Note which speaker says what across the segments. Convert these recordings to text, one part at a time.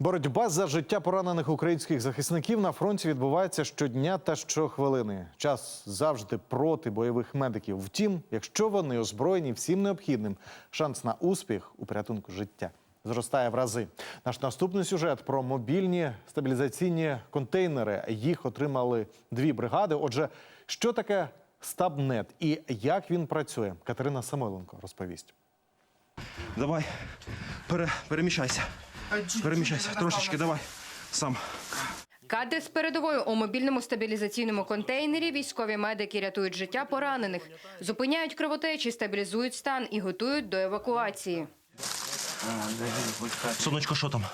Speaker 1: Боротьба за життя поранених українських захисників на фронті відбувається щодня та щохвилини. Час завжди проти бойових медиків. Втім, якщо вони озброєні всім необхідним, шанс на успіх у порятунку життя зростає в рази. Наш наступний сюжет про мобільні стабілізаційні контейнери. Їх отримали дві бригади. Отже, що таке стабнет і як він працює? Катерина Самойленко розповість.
Speaker 2: Давай, пере, переміщайся. Переміщайся. Трошечки, давай. Сам.
Speaker 3: Кадри з передовою у мобільному стабілізаційному контейнері військові медики рятують життя поранених, зупиняють кровотечі, стабілізують стан і готують до евакуації.
Speaker 2: Сонечко, що там?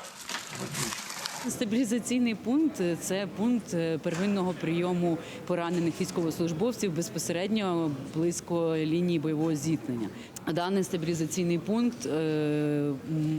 Speaker 4: Стабілізаційний пункт це пункт е, первинного прийому поранених військовослужбовців безпосередньо близько лінії бойового зіткнення. Даний стабілізаційний пункт, е,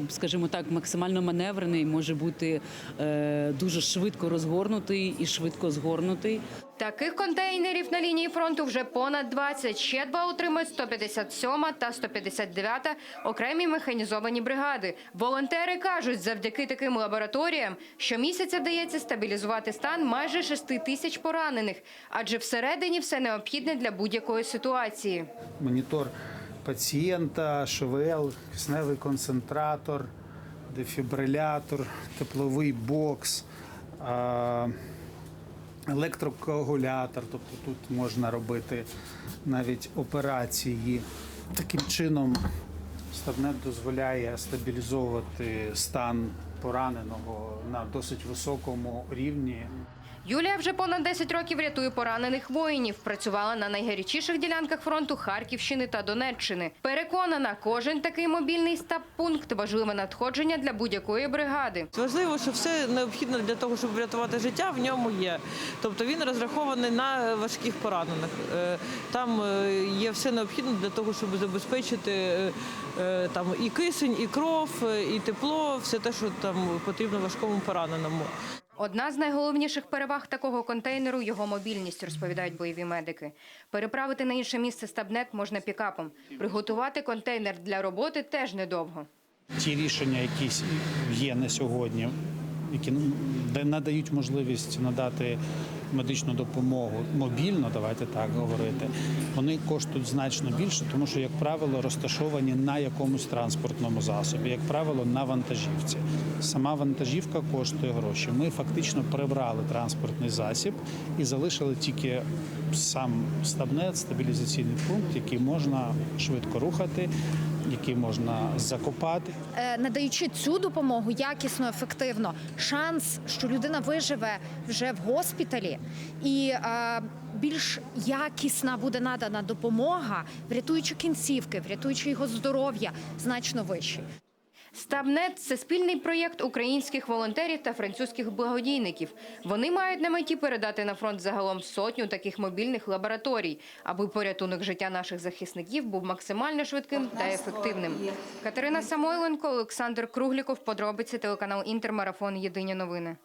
Speaker 4: скажімо так, максимально маневрений, може бути е, дуже швидко розгорнутий і швидко згорнутий.
Speaker 3: Таких контейнерів на лінії фронту вже понад 20. Ще два отримають 157 та 159 окремі механізовані бригади. Волонтери кажуть, завдяки таким лабораторіям щомісяця вдається стабілізувати стан майже 6 тисяч поранених, адже всередині все необхідне для будь-якої ситуації.
Speaker 5: монітор пацієнта, ШВЛ, кисневий концентратор, дефібрилятор, тепловий бокс, електрокоагулятор, тобто тут можна робити навіть операції. Таким чином стабнет дозволяє стабілізовувати стан пораненого на досить високому рівні.
Speaker 3: Юлія вже понад 10 років рятує поранених воїнів. Працювала на найгарячіших ділянках фронту Харківщини та Донеччини. Переконана, кожен такий мобільний стаб-пункт – важливе надходження для будь-якої бригади.
Speaker 6: Важливо, що все необхідне для того, щоб врятувати життя, в ньому є. Тобто він розрахований на важких поранених. Е, Там е, є все необхідне для того, щоб забезпечити е, там і кисень, і кров, і тепло, все те, що там потрібно важкому пораненому.
Speaker 3: Одна з найголовніших переваг такого контейнеру – його мобільність, розповідають бойові медики. Переправити на інше місце стабнет можна пікапом. Приготувати контейнер для роботи теж недовго.
Speaker 5: ті рішення, які є на сьогодні, які надають можливість надати медичну допомогу мобільно, давайте так говорити, вони коштують значно більше, тому що, як правило, розташовані на якомусь транспортному засобі, як правило, на вантажівці. Сама вантажівка коштує гроші. Ми фактично прибрали транспортний засіб і залишили тільки сам стабнет, стабілізаційний пункт, який можна швидко рухати, який можна закопати.
Speaker 7: Е, надаючи цю допомогу якісно, ефективно, шанс, що людина виживе вже в госпіталі, і е, більш якісна буде надана допомога, врятуючи кінцівки, врятуючи його здоров'я, значно вищий.
Speaker 3: Стабнет – це спільний проєкт українських волонтерів та французьких благодійників. Вони мають на меті передати на фронт загалом сотню таких мобільних лабораторій, аби порятунок життя наших захисників був максимально швидким та ефективним. Катерина Самойленко, Олександр Кругліков, подробиці телеканал Інтермарафон. Єдині новини.